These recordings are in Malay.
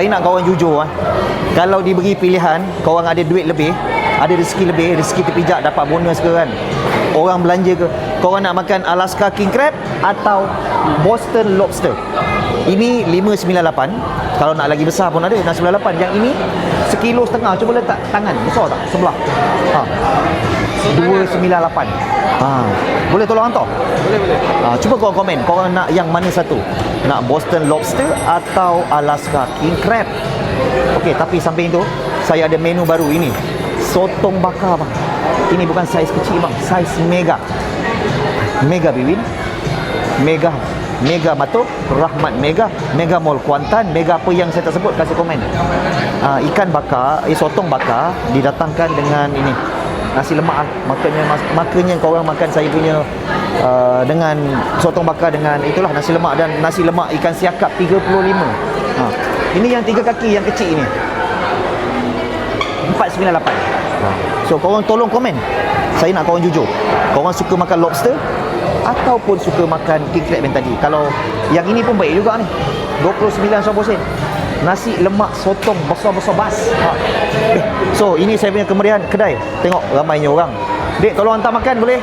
Saya nak korang jujur ah. Kalau diberi pilihan, korang ada duit lebih, ada rezeki lebih, rezeki terpijak dapat bonus ke kan. Orang belanja ke, korang nak makan Alaska King Crab atau Boston Lobster. Ini 598. Kalau nak lagi besar pun ada 698. Yang ini sekilo setengah. Cuba letak tangan besar tak sebelah. Ha. 298. Ha. Boleh tolong hantar? Boleh boleh. Ha, cuba korang komen, korang nak yang mana satu? Nak Boston Lobster atau Alaska King Crab? Okey, tapi samping itu, saya ada menu baru ini. Sotong bakar bang. Ini bukan saiz kecil bang, saiz mega. Mega Bibin. Mega Mega Matok, Rahmat Mega, Mega Mall Kuantan, Mega apa yang saya tak sebut kasih komen. Ha, ikan bakar, eh sotong bakar didatangkan dengan ini nasi lemak lah. Makanya mas- makanya kau orang makan saya punya uh, dengan sotong bakar dengan itulah nasi lemak dan nasi lemak ikan siakap 35. Ha. Ini yang tiga kaki yang kecil ini. 498. So korang tolong komen. Saya nak korang jujur. Korang suka makan lobster ataupun suka makan king crab yang tadi. Kalau yang ini pun baik juga ni. 29 sen. Nasi lemak sotong besar-besar bas. Ha. Eh, so ini saya punya kemeriahan kedai. Tengok ramainya orang. Dek tolong hantar makan boleh?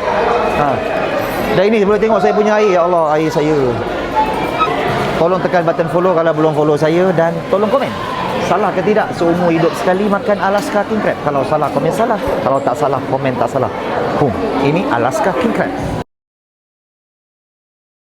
Ha. Dan ini boleh tengok saya punya air. Ya Allah, air saya. Tolong tekan button follow kalau belum follow saya dan tolong komen. Salah ke tidak seumur hidup sekali makan Alaska King Crab? Kalau salah komen salah. Kalau tak salah komen tak salah. Boom. Ini Alaska King Crab.